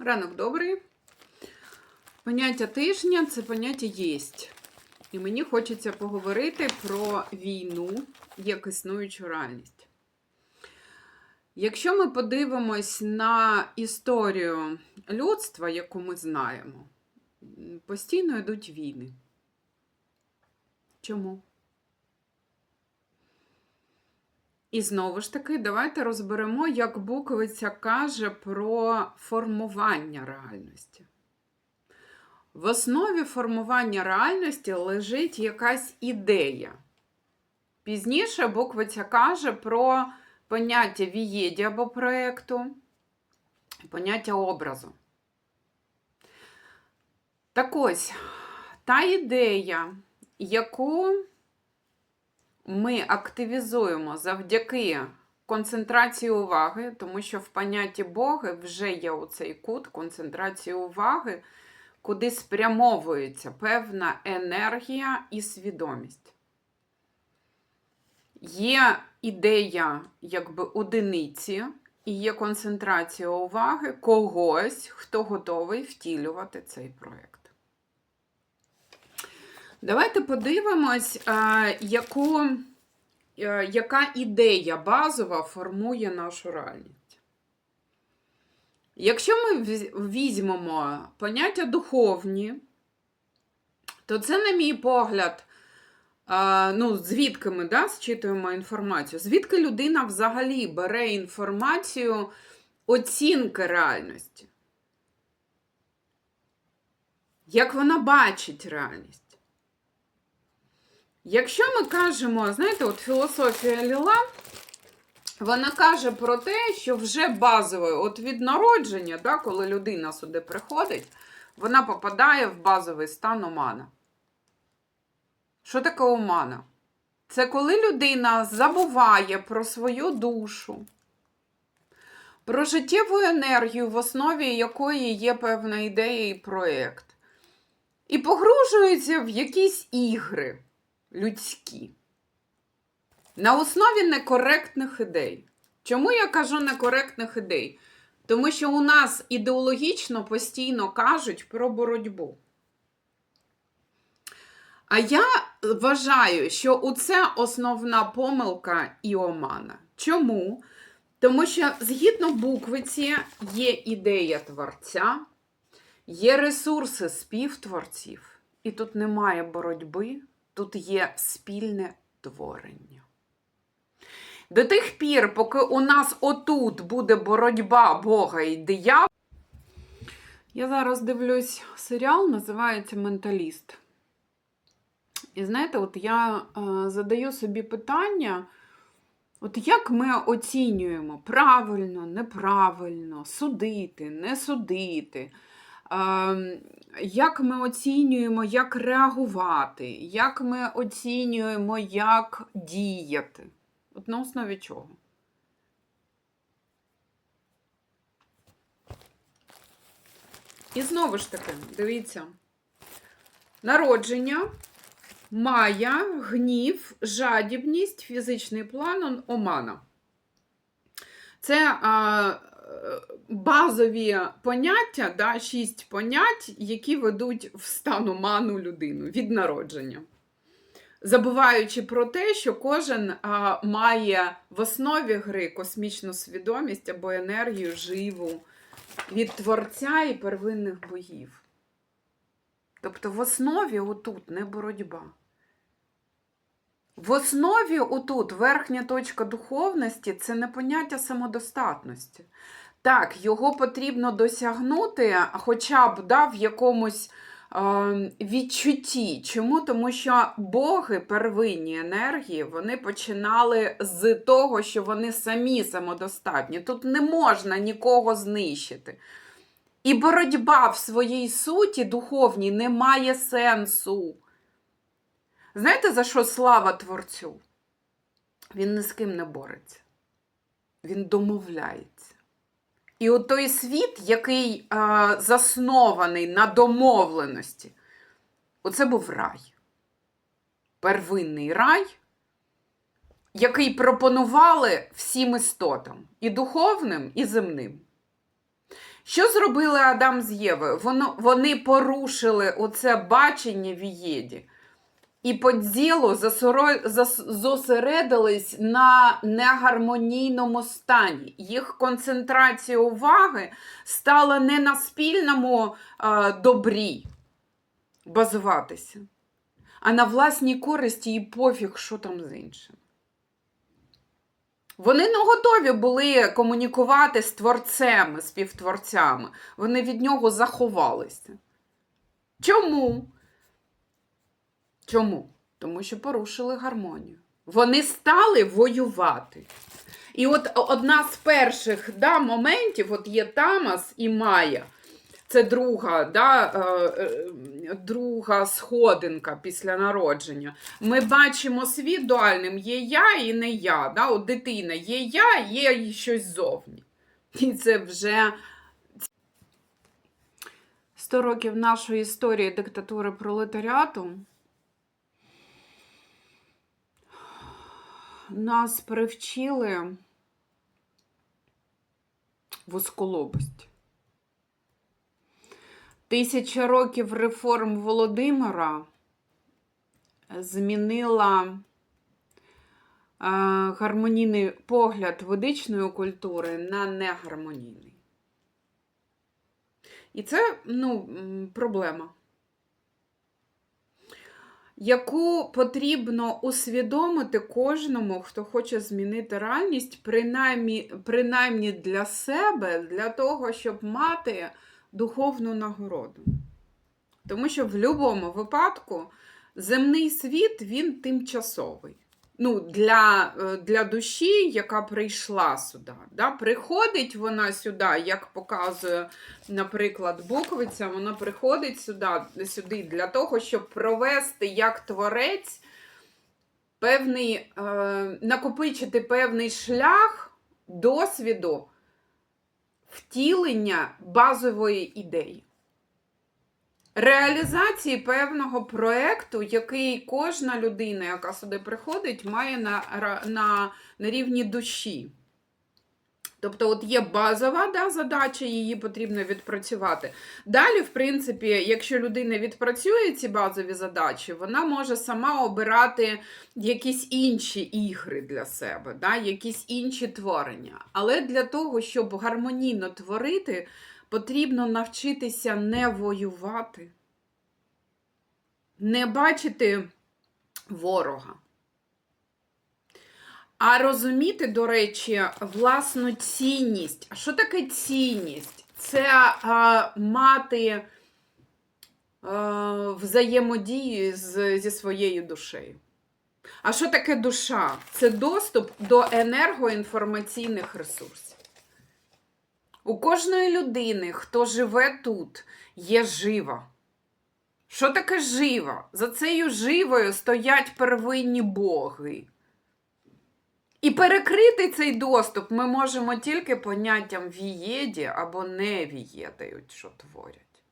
Ранок добрий. Поняття тижня це поняття єсть. І мені хочеться поговорити про війну як існуючу реальність. Якщо ми подивимось на історію людства, яку ми знаємо, постійно йдуть війни. Чому? І знову ж таки, давайте розберемо, як Буковиця каже про формування реальності. В основі формування реальності лежить якась ідея. Пізніше Буквиця каже про поняття вієді або проєкту, поняття образу. Так ось, та ідея, яку ми активізуємо завдяки концентрації уваги, тому що в понятті Боги вже є оцей кут концентрації уваги, куди спрямовується певна енергія і свідомість. Є ідея якби одиниці, і є концентрація уваги когось, хто готовий втілювати цей проєкт. Давайте подивимось, яку, яка ідея базова формує нашу реальність. Якщо ми візьмемо поняття духовні, то це, на мій погляд, ну, звідки ми да, зчитуємо інформацію, звідки людина взагалі бере інформацію оцінки реальності? Як вона бачить реальність? Якщо ми кажемо, знаєте, от філософія Ліла, вона каже про те, що вже базове, от від народження, да, коли людина сюди приходить, вона попадає в базовий стан омана. Що таке омана? Це коли людина забуває про свою душу, про життєву енергію, в основі якої є певна ідея і проєкт. І погружується в якісь ігри людські. На основі некоректних ідей. Чому я кажу некоректних ідей? Тому що у нас ідеологічно постійно кажуть про боротьбу. А я вважаю, що це основна помилка і омана. Чому? Тому що згідно буквиці є ідея творця, є ресурси співтворців, і тут немає боротьби, тут є спільне творення. До тих пір, поки у нас отут буде боротьба Бога і диявола. Я зараз дивлюсь серіал, називається Менталіст. І знаєте, от я е, задаю собі питання, от як ми оцінюємо правильно, неправильно, судити, не судити. Ем, як ми оцінюємо, як реагувати, як ми оцінюємо, як діяти? От на основі чого? І знову ж таки, дивіться, народження, мая, гнів, жадібність, фізичний план, омана. Це а, базові поняття, да, шість понять, які ведуть в стан оману людину від народження. Забуваючи про те, що кожен а, має в основі гри космічну свідомість або енергію живу від творця і первинних богів. Тобто в основі отут не боротьба. В основі отут верхня точка духовності це не поняття самодостатності. Так, його потрібно досягнути, хоча б да, в якомусь е, відчутті. Чому? Тому що боги, первинні енергії, вони починали з того, що вони самі самодостатні. Тут не можна нікого знищити. І боротьба в своїй суті духовній не має сенсу. Знаєте, за що слава Творцю? Він ні з ким не бореться. Він домовляється. І от той світ, який а, заснований на домовленості, оце був рай. Первинний рай, який пропонували всім істотам і духовним, і земним. Що зробили Адам з Євою? Вони порушили оце бачення в Єді. І по ділу зосередились на негармонійному стані. Їх концентрація уваги стала не на спільному а, добрі базуватися, а на власній користі і пофіг, що там з іншим. Вони не готові були комунікувати з творцем, співтворцями. Вони від нього заховалися. Чому? Чому? Тому що порушили гармонію. Вони стали воювати. І от одна з перших да, моментів, от є Тамас і Майя. Це друга, да, е, е, друга сходинка після народження. Ми бачимо світ дуальним, є я і не я. Да? От дитина є я, є щось зовні. І це вже 100 років нашої історії диктатури пролетаріату. Нас привчили вузколобості. Тисяча років реформ Володимира змінила е, гармонійний погляд ведичної культури на негармонійний. І це ну, проблема, яку потрібно усвідомити кожному, хто хоче змінити реальність, принаймні, принаймні для себе, для того, щоб мати духовну нагороду. Тому що в будь-якому випадку земний світ він тимчасовий. Ну, для, е, для душі, яка прийшла сюди. Да? Приходить вона сюди, як показує, наприклад, буквиця, вона приходить сюди, сюди для того, щоб провести як творець певний, е, накопичити певний шлях досвіду втілення базової ідеї. Реалізації певного проєкту, який кожна людина, яка сюди приходить, має на, на, на рівні душі. Тобто, от є базова да, задача, її потрібно відпрацювати. Далі, в принципі, якщо людина відпрацює ці базові задачі, вона може сама обирати якісь інші ігри для себе, да, якісь інші творення. Але для того, щоб гармонійно творити, потрібно навчитися не воювати, не бачити ворога. А розуміти, до речі, власну цінність. А що таке цінність? Це а, мати а, взаємодію з, зі своєю душею. А що таке душа? Це доступ до енергоінформаційних ресурсів. У кожної людини, хто живе тут, є жива. Що таке жива? За цією живою стоять первинні боги. І перекрити цей доступ ми можемо тільки поняттям вієді або не вієдають, що творять.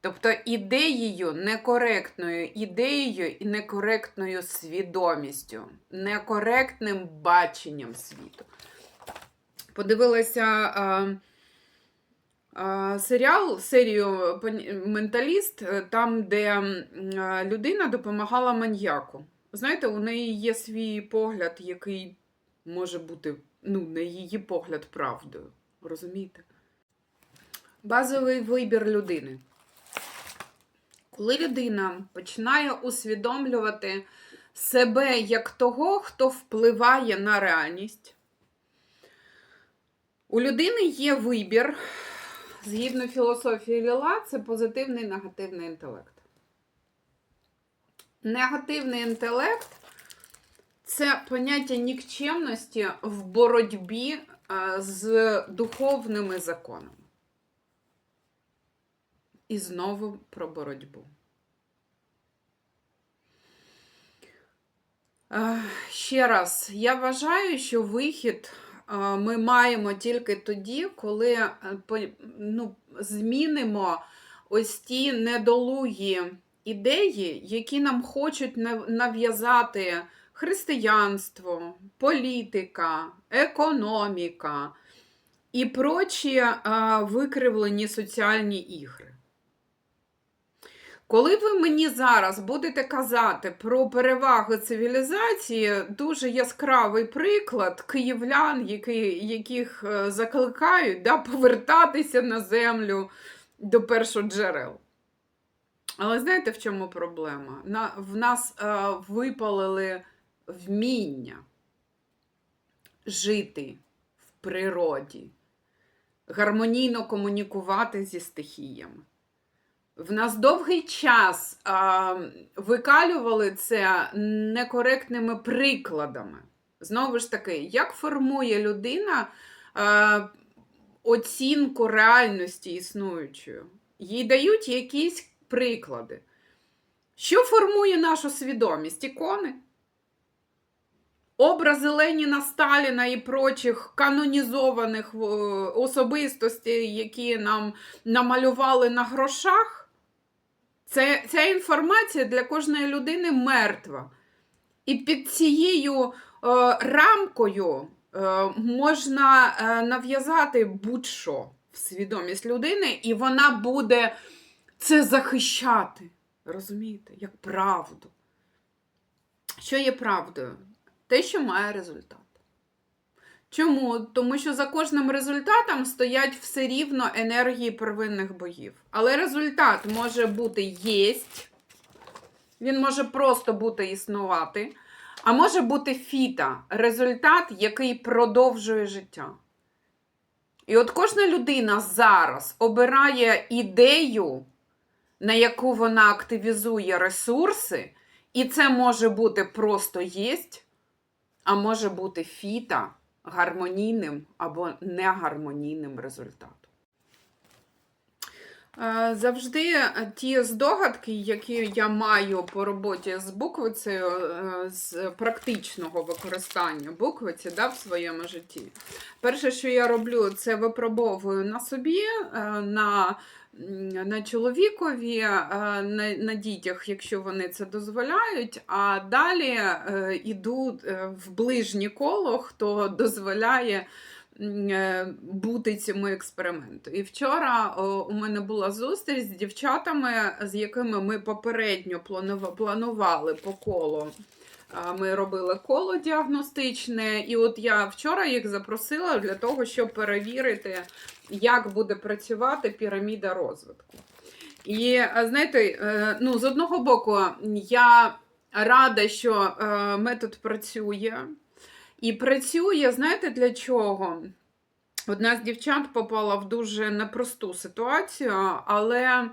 Тобто ідеєю, некоректною ідеєю і некоректною свідомістю, некоректним баченням світу. Подивилася серіал, серію Менталіст, е, там, де людина допомагала маньяку. Знаєте, у неї є свій погляд, який може бути, ну, на її погляд, правдою. Розумієте? Базовий вибір людини. Коли людина починає усвідомлювати себе як того, хто впливає на реальність, у людини є вибір, згідно філософії Ліла, це позитивний і негативний інтелект. Негативний інтелект це поняття нікчемності в боротьбі е, з духовними законами. І знову про боротьбу. Е, Ще раз, я вважаю, що вихід ми маємо тільки тоді, коли е, ну, змінимо ось ті недолугі ідеї, які нам хочуть нав'язати християнство, політика, економіка, і прочі викривлені соціальні ігри. Коли ви мені зараз будете казати про переваги цивілізації, дуже яскравий приклад київлян, які, яких е, закликають да, повертатися на землю до першоджерел. Але знаєте, в чому проблема? На, в нас е, випалили вміння жити в природі, гармонійно комунікувати зі стихіями. В нас довгий час а, викалювали це некоректними прикладами. Знову ж таки, як формує людина а, оцінку реальності існуючої? Їй дають якісь приклади. Що формує нашу свідомість? Ікони? Образи Леніна, Сталіна і прочих канонізованих е, особистостей, які нам намалювали на грошах. Це, Ця інформація для кожної людини мертва. І під цією е, рамкою е, можна е, нав'язати будь-що в свідомість людини, і вона буде це захищати. Розумієте, як правду. Що є правдою? Те, що має результат. Чому? Тому що за кожним результатом стоять все рівно енергії первинних богів. Але результат може бути єсть, він може просто бути існувати, а може бути фіта результат, який продовжує життя. І от кожна людина зараз обирає ідею, на яку вона активізує ресурси, і це може бути просто єсть, а може бути фіта гармонійним або негармонійним результатом. Е, Завжди ті здогадки, які я маю по роботі з буквицею, е, з практичного використання буквиці да, в своєму житті. Перше, що я роблю, це випробовую на собі, е, на на чоловікові, на, на дітях, якщо вони це дозволяють, а далі йду в ближнє коло, хто дозволяє е, бути цьому експерименту. І вчора у мене була зустріч з дівчатами, з якими ми попередньо планували по колу. Ми робили коло діагностичне, і от я вчора їх запросила для того, щоб перевірити, як буде працювати піраміда розвитку. І знаєте, е, ну, з одного боку, я рада, що е, метод працює. І працює, знаєте, для чого? Одна з дівчат попала в дуже непросту ситуацію, але е,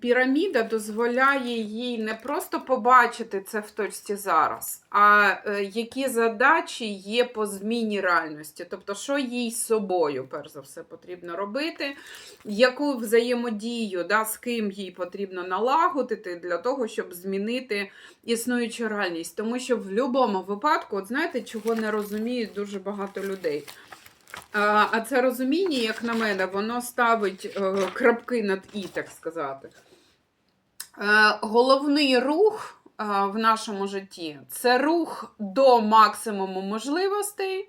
піраміда дозволяє їй не просто побачити це в точці зараз, а е, які задачі є по зміні реальності. Тобто, що їй з собою, перш за все, потрібно робити, яку взаємодію, да, з ким їй потрібно налагодити для того, щоб змінити існуючу реальність. Тому що в будь-якому випадку, от знаєте, чого не розуміють дуже багато людей. А це розуміння, як на мене, воно ставить е, крапки над і, так сказати. Е, головний рух е, в нашому житті це рух до максимуму можливостей.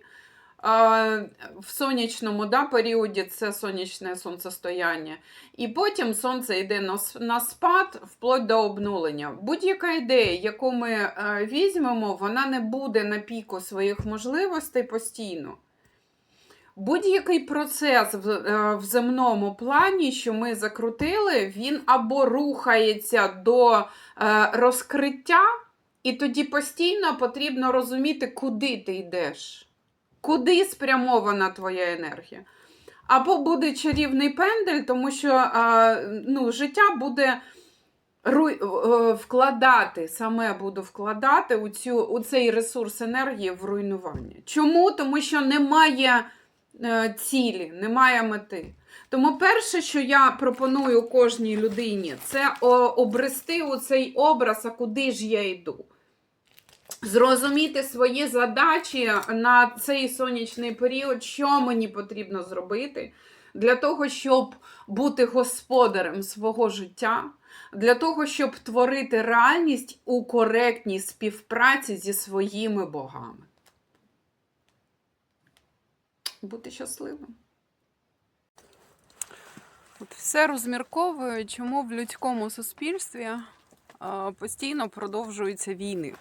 В сонячному да, періоді це сонячне сонцестояння. І потім сонце йде на спад вплоть до обнулення. Будь-яка ідея, яку ми візьмемо, вона не буде на піку своїх можливостей постійно. Будь-який процес в, е, в земному плані, що ми закрутили, він або рухається до е, розкриття, і тоді постійно потрібно розуміти, куди ти йдеш, куди спрямована твоя енергія. Або буде чарівний пендель, тому що е, ну, життя буде вкладати, саме буду вкладати у, цю, у цей ресурс енергії в руйнування. Чому? Тому що немає. Е, цілі, немає мети. Тому перше, що я пропоную кожній людині, це обрести у цей образ, а куди ж я йду. Зрозуміти свої задачі на цей сонячний період, що мені потрібно зробити, для того, щоб бути господарем свого життя, для того, щоб творити реальність у коректній співпраці зі своїми богами. Бути щасливим. От все розмірковую, чому в людському суспільстві е, постійно продовжуються війни.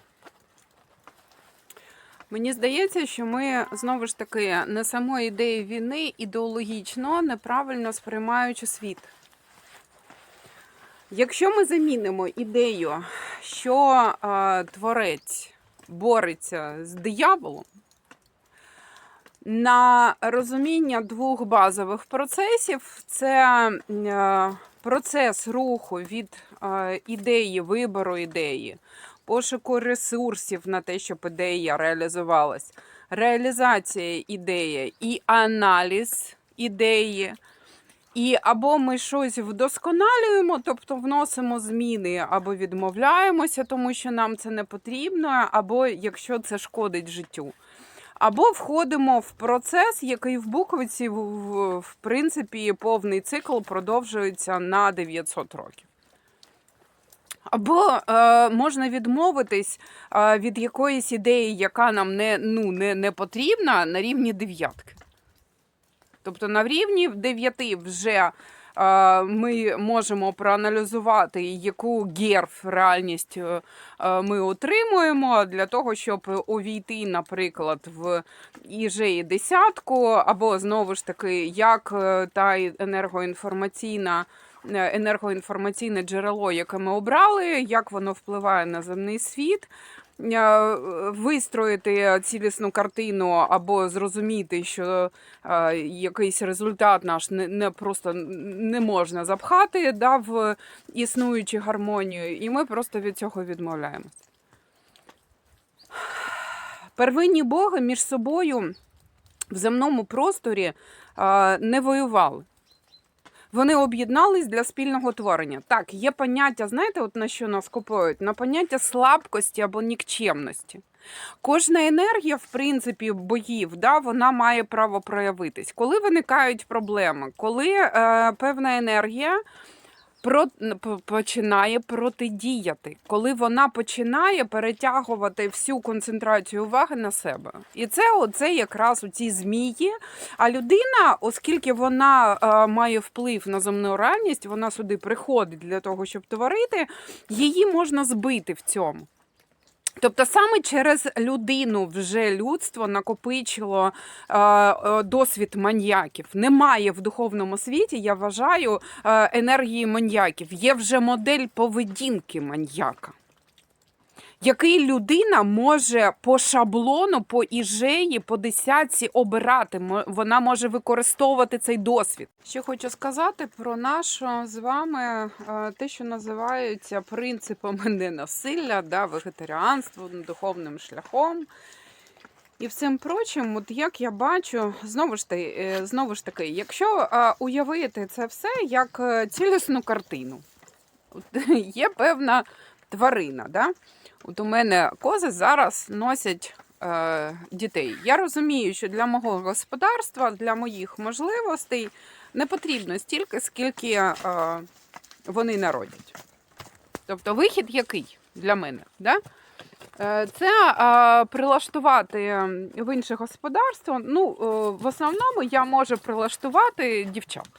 Мені здається, що ми знову ж таки не самої ідеї війни ідеологічно неправильно сприймаючи світ. Якщо ми замінимо ідею, що е, творець бореться з дияволом, на розуміння двох базових процесів це е, процес руху від е, ідеї, вибору ідеї, пошуку ресурсів на те, щоб ідея реалізувалась, реалізація ідеї і аналіз ідеї. І або ми щось вдосконалюємо, тобто вносимо зміни, або відмовляємося, тому що нам це не потрібно, або якщо це шкодить життю. Або входимо в процес, який в буквиці, в, принципі, повний цикл продовжується на 900 років. Або е, можна відмовитись е, від якоїсь ідеї, яка нам не, ну, не, не потрібна, на рівні дев'ятки. Тобто на рівні 9 вже ми можемо проаналізувати, яку герф реальність е, е, ми отримуємо для того, щоб увійти, наприклад, в іжеї десятку, або знову ж таки, як е, та енергоінформаційна. Енергоінформаційне джерело, яке ми обрали, як воно впливає на земний світ, вистроїти цілісну картину або зрозуміти, що е, якийсь результат наш не, не просто не можна запхати да, в існуючу гармонію, і ми просто від цього відмовляємося. Первинні боги між собою в земному просторі е, не воювали. Вони об'єднались для спільного творення. Так, є поняття, знаєте, от на що нас купують? На поняття слабкості або нікчемності. Кожна енергія, в принципі, боїв, да, вона має право проявитись. Коли виникають проблеми, коли е, певна енергія про, починає протидіяти, коли вона починає перетягувати всю концентрацію уваги на себе. І це оце якраз у ці змії. А людина, оскільки вона е, має вплив на земну реальність, вона сюди приходить для того, щоб творити, її можна збити в цьому. Тобто саме через людину вже людство накопичило е, е, досвід маньяків. Немає в духовному світі, я вважаю, е, енергії маньяків. Є вже модель поведінки маньяка, який людина може по шаблону, по іжеї, по десятці обирати. Вона може використовувати цей досвід. Що хочу сказати про нашу з вами е, те, що називається принципами ненасилля, да, вегетаріанством, духовним шляхом. І всім прочим, от як я бачу, знову ж таки, е, знову ж таки, якщо е, уявити це все як цілісну картину, є певна тварина. Да? От у мене кози зараз носять е, дітей. Я розумію, що для мого господарства, для моїх можливостей не потрібно стільки, скільки е, вони народять. Тобто вихід який для мене? Да? Е, Це е, прилаштувати в інше господарство. Ну, е, в основному я можу прилаштувати дівчат.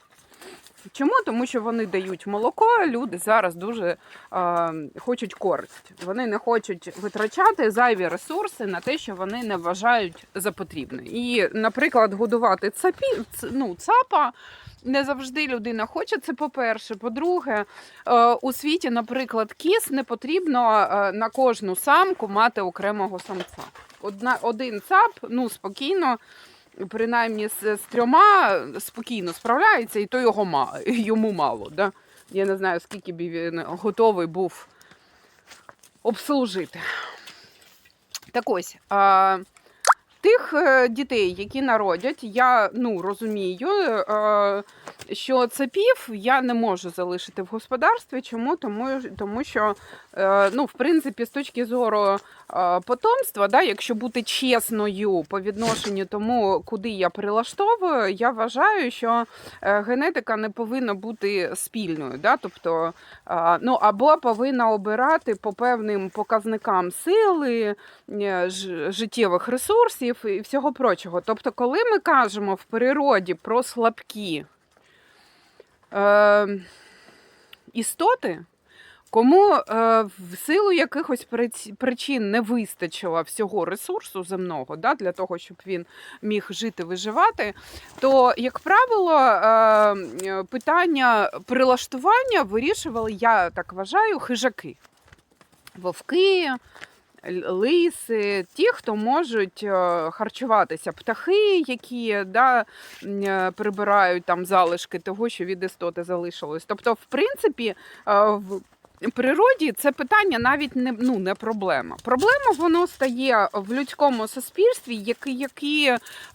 Чому? Тому що вони дають молоко, люди зараз дуже е, хочуть користь. Вони не хочуть витрачати зайві ресурси на те, що вони не вважають за потрібне. І, наприклад, годувати цапі, ну, цапа не завжди людина хоче. Це по-перше. По-друге, е, у світі, наприклад, кіс не потрібно е, на кожну самку мати окремого самця. Одна, один цап, ну спокійно. Принаймні з, з трьома спокійно справляється, і то його ма, йому мало. Да? Я не знаю, скільки б він готовий був обслужити. Так ось, а, тих е, дітей, які народять, я ну, розумію, е, що цепів я не можу залишити в господарстві. Чому? Тому, тому що, е, ну, в принципі, з точки зору е, потомства, да, якщо бути чесною по відношенню тому, куди я прилаштовую, я вважаю, що е, генетика не повинна бути спільною. Да? Тобто, ну, або повинна обирати по певним показникам сили, ж- життєвих ресурсів і всього прочого. Тобто, коли ми кажемо в природі про слабкі е, істоти, кому е, в силу якихось причин не вистачило всього ресурсу земного да, для того, щоб він міг жити, виживати, то, як правило, е, питання прилаштування вирішували, я так вважаю, хижаки. Вовки, лиси, ті, хто можуть е, харчуватися, птахи, які да, е, прибирають там залишки того, що від істоти залишилось. Тобто, в принципі, е, природі це питання навіть не, ну, не проблема. Проблема воно стає в людському суспільстві, який, які,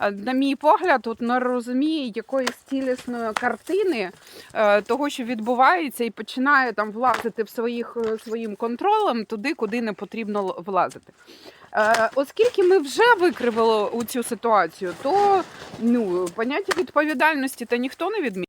е, на мій погляд, от не розуміє якоїсь цілісної картини е, того, що відбувається, і починає там влазити в своїх е, своїм контролем туди, куди не потрібно влазити. Оскільки ми вже викривили у цю ситуацію, то ну, поняття відповідальності та ніхто не відмінив.